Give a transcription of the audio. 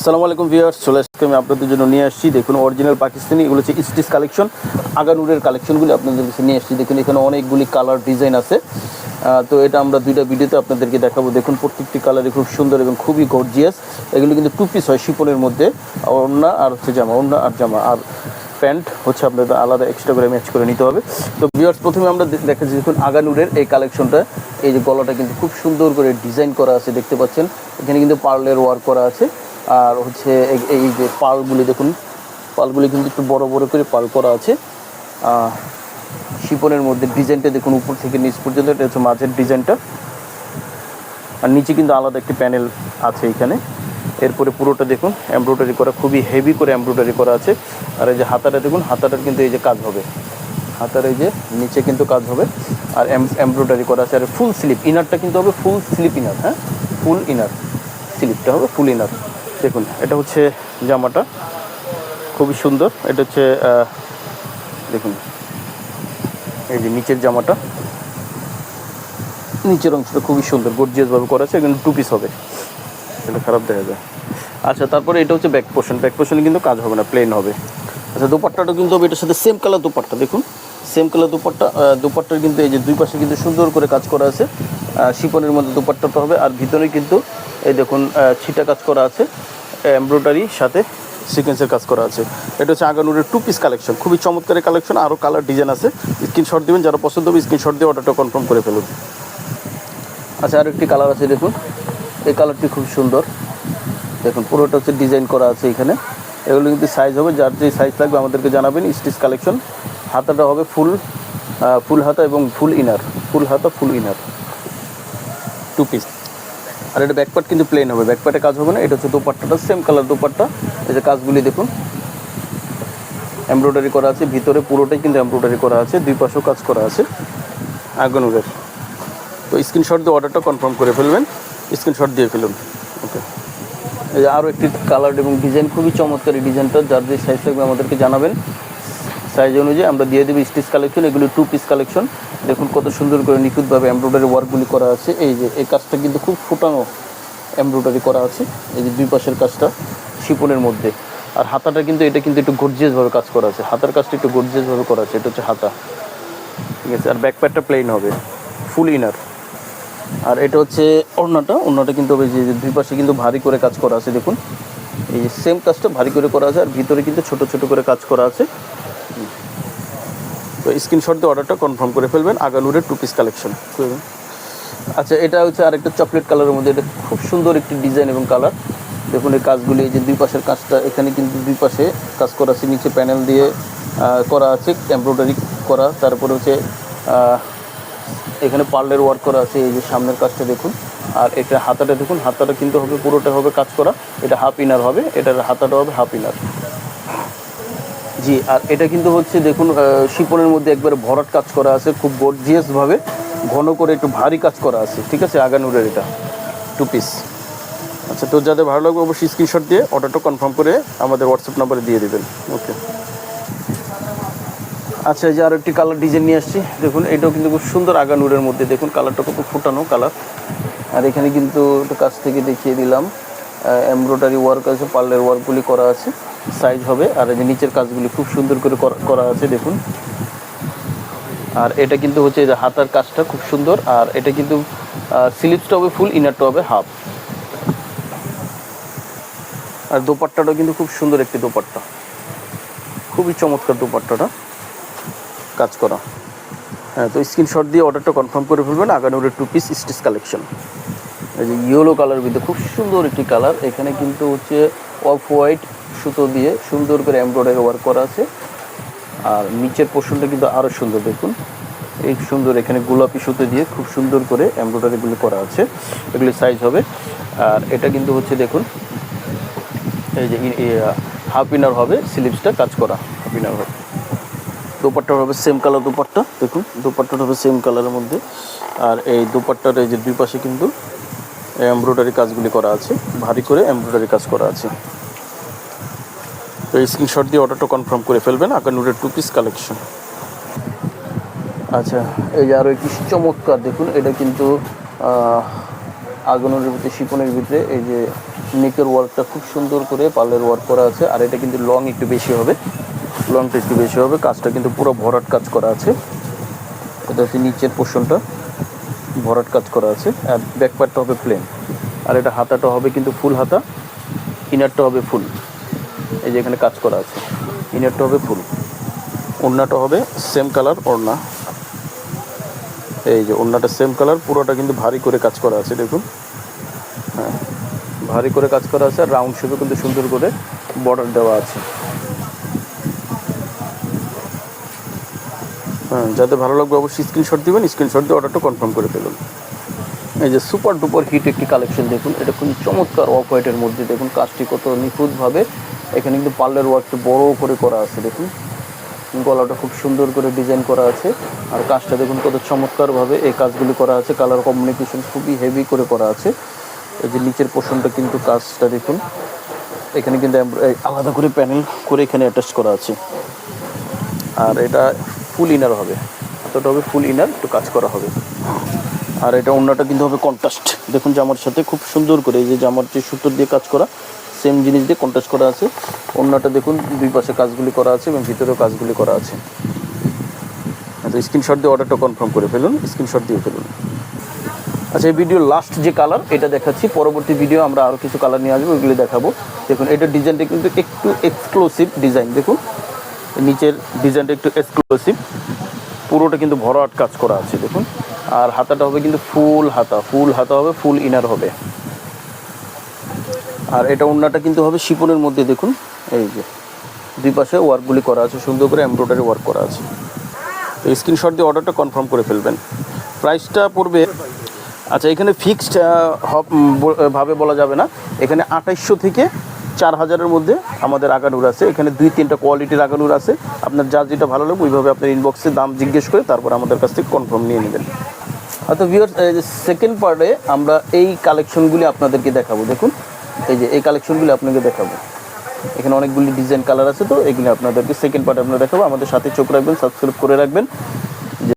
আসসালামু আলাইকুম ভিউয়ার্স, চলে আসছি আমি আপনাদের জন্য নিয়ে আসছি, দেখুন অরিজিনাল পাকিস্তানি, এগুলো হচ্ছে স্টিচ কালেকশন আগানুরের কালেকশনগুলি আপনাদের কাছে নিয়ে আসছি। দেখুন, এখানে অনেকগুলি কালার ডিজাইন আছে। তো এটা আমরা দুইটা ভিডিওতে আপনাদেরকে দেখাবো। দেখুন, প্রত্যেকটি কালারই খুব সুন্দর এবং খুবই গর্জিয়াস এগুলো কিন্তু টু পিস হয় শিপনের মধ্যে, ওড়না আর হচ্ছে জামা, ওড়না আর জামা আর প্যান্ট হচ্ছে আপনাদের আলাদা এক্সট্রা করে ম্যাচ করে নিতে হবে। তো ভিউয়ার্স, প্রথমে আমরা দেখাচ্ছি, দেখুন, আগানুরের এই কালেকশনটা এই যে গলাটা কিন্তু খুব সুন্দর করে ডিজাইন করা আছে, দেখতে পাচ্ছেন। এখানে কিন্তু পার্লের ওয়ার্ক করা আছে। আর হচ্ছে এই- যে পালগুলি দেখুন, পালগুলি কিন্তু একটু বড় বড় করে পাল করা আছে। শিপনের মধ্যে ডিজাইনটা দেখুন, উপর থেকে নিচ পর্যন্ত, এটা হচ্ছে মাঝের ডিজাইনটা। আর নিচে কিন্তু আলাদা একটি প্যানেল আছে এখানে। এরপরে পুরোটা দেখুন, এমব্রয়ডারি করা, খুবই হেভি করে এমব্রয়ডারি করা আছে। আর এই যে হাতাটা দেখুন, হাতাটার কিন্তু এই যে কাজ হবে। হাতার এই যে নিচে কিন্তু কাজ হবে। আর এমব্রয়ডারি করা আছে। আর ফুল স্লিপ ইনারটা কিন্তু হবে ফুল স্লিপ ইনার হ্যাঁ? ফুল ইনার স্লিপটা হবে ফুল ইনার দেখুন, এটা হচ্ছে জামাটা। খুবই সুন্দর। এটা হচ্ছে দেখুন। এই যে নিচের জামাটা। নিচের অংশটা খুবই সুন্দর গর্জিয়াসভাবে করা আছে, কিন্তু টু পিস হবে। এটা খারাপ দেখা যায়। আচ্ছা তারপরে এটা হচ্ছে ব্যাক পোর্শন ব্যাক পোর্শনে কিন্তু কাজ হবে না প্লেন হবে। আচ্ছা দুপাট্টাটা কিন্তু হবে, এটার সাথে সেম কালার দুপাট্টা, দেখুন। সেম কালার দুপাট্টা দুপাট্টার কিন্তু এই যে দুই পাশে কিন্তু সুন্দর করে কাজ করা আছে। শিপনের মধ্যে দুপাট্টাটা হবে, আর ভিতরে কিন্তু এই দেখুন ছিটা কাজ করা আছে, এমব্রয়ডারি সাথে সিকোয়েন্সের কাজ করা আছে। এটা হচ্ছে আগানুরের টু পিস কালেকশন খুবই চমৎকার কালেকশন আরও কালার ডিজাইন আছে। স্ক্রিনশট দেবেন, যারা পছন্দ হবে স্ক্রিনশট দিয়ে অর্ডারটা কনফার্ম করে ফেলুন। আচ্ছা আর একটি কালার আছে, দেখুন। এই কালারটি খুব সুন্দর। দেখুন, পুরোটা হচ্ছে ডিজাইন করা আছে এখানে। এগুলো কিন্তু সাইজ হবে, যার যে সাইজ লাগবে আমাদেরকে জানাবেন স্টিচ কালেকশন হাতাটা হবে ফুল ফুল হাতা এবং ফুল ইনার ফুল হাতা ফুল ইনার টু পিস আর এটা ব্যাকপার্ট কিন্তু প্লেন হবে। ব্যাকপার্টে কাজ হবে না, এটা হচ্ছে দোপাট্টাটা সেম কালার দোপাট্টা। এই যে কাজগুলি দেখুন। এমব্রয়ডারি করা আছে, ভিতরে পুরোটাই কিন্তু এমব্রয়ডারি করা আছে, দুই পাশেও কাজ করা আছে। আগুনুরের তো স্ক্রিনশট দিয়ে অর্ডারটা কনফার্ম করে ফেলবেন। স্ক্রিনশট দিয়ে ফেলুন। ওকে এই আরও একটি কালার এবং ডিজাইন খুবই চমৎকার এই ডিজাইনটা যার যে সাইজ থাকবে আমাদেরকে জানাবেন। সাইজ অনুযায়ী আমরা দিয়ে দেবো স্টিচ কালেকশন এগুলো টু পিস কালেকশন দেখুন কত সুন্দর করে নিখুঁতভাবে এমব্রয়ডারি ওয়ার্কগুলি করা আছে। এই যে, এই কাজটা কিন্তু খুব ফুটানো এমব্রয়ডারি করা আছে। এই যে দুই পাশের কাজটা শিপনের মধ্যে। আর হাতাটা কিন্তু, এটা কিন্তু একটু গর্জিয়াসভাবে কাজ করা আছে। হাতার কাজটা একটু গর্জিয়াসভাবে করা আছে, এটা হচ্ছে হাতা। ঠিক আছে, আর ব্যাক প্যাডটা প্লেন হবে। ফুল ইনার আর এটা হচ্ছে ওড়নাটা। ওড়নাটা কিন্তু ওই যে, দুই পাশে কিন্তু ভারী করে কাজ করা আছে, দেখুন। এই যে সেম কাজটা ভারী করে করা আছে, আর ভিতরে কিন্তু ছোট ছোট করে কাজ করা আছে। তো স্ক্রিনশট দিয়ে অর্ডারটা কনফার্ম করে ফেলবেন, আগানুরের টু পিস কালেকশন আচ্ছা এটা হচ্ছে আরেকটা চকলেট কালারের মধ্যে, এটা খুব সুন্দর একটি ডিজাইন এবং কালার দেখুন, এই কাজগুলি এই যে দুই পাশের কাজটা, এখানে কিন্তু দুই পাশে কাজ করা আছে, নিচে প্যানেল দিয়ে করা আছে এমব্রয়ডারি করা, তারপরে হচ্ছে এখানে পার্লের ওয়ার্ক করা আছে, এই যে সামনের কাজটা দেখুন। আর এটা হাতাটা দেখুন, হাতাটা কিন্তু হবে, পুরোটা হবে কাজ করা। এটা হাফ ইনার হবে, এটার হাতাটা হবে হাফ ইনার জি, আর এটা কিন্তু হচ্ছে দেখুন শিপনের মধ্যে একবারে ভরাট কাজ করা আছে, খুব গর্জিয়াস ভাবে, ঘন করে একটু ভারী কাজ করা আছে, ঠিক আছে? আগানুরের এটা টু পিস আচ্ছা তো যাদের ভালো লাগবে অবশ্যই স্ক্রিনশট দিয়ে অর্ডারটা কনফার্ম করে আমাদের হোয়াটসঅ্যাপ নাম্বারে দিয়ে দেবেন। ওকে আচ্ছা যে আর একটি কালার ডিজাইন নিয়ে আসছি। দেখুন, এটাও কিন্তু খুব সুন্দর আগানুরের মধ্যে। দেখুন কালারটা কত ফুটানো কালার আর এখানে কিন্তু কাছ থেকে দেখিয়ে দিলাম। এমব্রয়ডারি ওয়ার্ক আছে পার্লের ওয়ার্কগুলি করা আছে সাইজ হবে। আর যে নিচের কাজগুলি খুব সুন্দর করে করা- আছে, দেখুন। আর এটা কিন্তু হচ্ছে যে হাতার কাজটা খুব সুন্দর। আর এটা কিন্তু স্লিপসটা হবে ফুল ইনারটা হবে হাফ আর দোপাট্টাটাও কিন্তু খুব সুন্দর একটি দোপাট্টা। খুবই চমৎকার দোপাট্টাটা কাজ করা। হ্যাঁ তো স্ক্রিনশট দিয়ে অর্ডারটা কনফার্ম করে ফেলবেন। আগানুরের টু পিস স্টিচ কালেকশন এই যে ইয়েলো কালার ভিতরে খুব সুন্দর একটি কালার এখানে কিন্তু হচ্ছে অফ হোয়াইট সুতো দিয়ে সুন্দর করে এমব্রয়ডারি ওয়ার্ক করা আছে। আর নিচের পোর্শনটা কিন্তু আরও সুন্দর, দেখুন। এই সুন্দর এখানে গোলাপি সুতো দিয়ে খুব সুন্দর করে এমব্রয়ডারিগুলি করা আছে। এগুলি সাইজ হবে। আর এটা কিন্তু হচ্ছে, দেখুন, এই যে হাফ ইনার হবে স্লিপসটা কাজ করা হাফ ইনার হবে। দোপাট্টা হবে সেম কালার দোপাট্টা, দেখুন, দোপাট্টাটা হবে সেম কালারের মধ্যে। আর এই দোপাট্টার এই যে দুই পাশে কিন্তু এমব্রয়ডারি কাজগুলি করা আছে, ভারী করে এমব্রয়ডারি কাজ করা আছে। তো এই স্ক্রিনশট দিয়ে অর্ডারটা কনফার্ম করে ফেলবেন, আকানুরের টু পিস কালেকশন আচ্ছা এই আরও একটি চমৎকার দেখুন, এটা কিন্তু আগুনের ভিতরে, শিপনের ভিতরে, এই যে নেকের ওয়ার্কটা খুব সুন্দর করে পার্লের ওয়ার্ক করা আছে, আর এটা কিন্তু লং একটু বেশি হবে। লংটা একটু বেশি হবে, কাজটা কিন্তু পুরো ভরাট কাজ করা আছে। এটা হচ্ছে নিচের পোর্শনটা ভরাট কাজ করা আছে, আর ব্যাক হবে প্লেন আর এটা হাতাটা হবে কিন্তু ফুল হাতা ইনারটা হবে ফুল এই যে এখানে কাজ করা আছে ইনারটা হবে ফুল ওড়নাটা হবে সেম কালার ওড়না। এই যে ওড়নাটা সেম কালার পুরোটা কিন্তু ভারী করে কাজ করা আছে, দেখুন। হ্যাঁ ভারী করে কাজ করা আছে, আর রাউন্ড শেপে কিন্তু সুন্দর করে বর্ডার দেওয়া আছে। হ্যাঁ যাতে ভালো লাগবে অবশ্যই স্ক্রিনশট দিবেন স্ক্রিনশট দিয়ে অর্ডারটা কনফার্ম করে ফেলুন। এই যে সুপার ডুপার হিট একটি কালেকশন দেখুন, এটা খুব চমৎকার অফ হোয়াইটের মধ্যে দেখুন, কাজটি কত নিখুঁতভাবে। এখানে কিন্তু পার্লার ওয়ার্কটা বড় করে করা আছে, দেখুন। গলাটা খুব সুন্দর করে ডিজাইন করা আছে, আর কাজটা দেখুন কত চমৎকারভাবে এই কাজগুলি করা আছে। কালার কমিউনিকেশন খুবই হেভি করে করা আছে। এই যে নিচের পোর্শনটা কিন্তু কাজটা দেখুন। এখানে কিন্তু আলাদা করে প্যানেল করে এখানে অ্যাটাচ করা আছে। আর এটা ফুল ইনার হবে। এতটা হবে ফুল ইনার একটু কাজ করা হবে। আর এটা অন্যটা কিন্তু হবে কন্ট্রাস্ট দেখুন জামার সাথে খুব সুন্দর করে এই যে জামার যে সুতোর দিয়ে কাজ করা সেম জিনিস দিয়ে কন্ট্রাস্ট করা আছে। অন্যটা দেখুন, দুই পাশে কাজগুলি করা আছে এবং ভিতরেও কাজগুলি করা আছে। আচ্ছা স্ক্রিনশট দিয়ে অর্ডারটা কনফার্ম করে ফেলুন স্ক্রিনশট দিয়ে ফেলুন। আচ্ছা এই ভিডিও লাস্ট যে কালার এটা দেখাচ্ছি। পরবর্তী ভিডিও আমরা আরও কিছু কালার নিয়ে আসব, ওইগুলি দেখাবো। দেখুন, এটা ডিজাইনটা কিন্তু একটু এক্সক্লুসিভ ডিজাইন দেখুন। নিচের ডিজাইনটা একটু এক্সক্লুসিভ পুরোটা কিন্তু ভরাট কাজ করা আছে, দেখুন। আর হাতাটা হবে কিন্তু ফুল হাতা ফুল হাতা হবে, ফুল ইনার হবে। আর এটা ওড়নাটা কিন্তু হবে শিপনের মধ্যে, দেখুন। এই যে, দুই পাশে ওয়ার্কগুলি করা আছে, সুন্দর করে এমব্রয়ডারি ওয়ার্ক করা আছে। স্ক্রিনশট দিয়ে অর্ডারটা কনফার্ম করে ফেলবেন। প্রাইসটা পড়বে আচ্ছা এখানে ফিক্সড ভাবে বলা যাবে না। এখানে আঠাইশশো থেকে চার হাজারের মধ্যে আমাদের আগানুর আছে। এখানে দুই, তিনটা কোয়ালিটির আগানুর আছে। আপনার যার যেটা ভালো লাগবে, ওইভাবে আপনার ইনবক্সে দাম জিজ্ঞেস করে তারপর আমাদের কাছ থেকে কনফার্ম নিয়ে নেবেন। আচ্ছা ভিওর সেকেন্ড পার্টে আমরা এই কালেকশনগুলি আপনাদেরকে দেখাবো। দেখুন, এই যে এই কালেকশনগুলি আপনাকে দেখাবো। এখানে অনেকগুলি ডিজাইন কালার আছে তো, এগুলি আপনাদেরকে সেকেন্ড পার্টে আপনারা দেখাবো। আমাদের সাথে চোখ রাখবেন সাবস্ক্রাইব করে রাখবেন।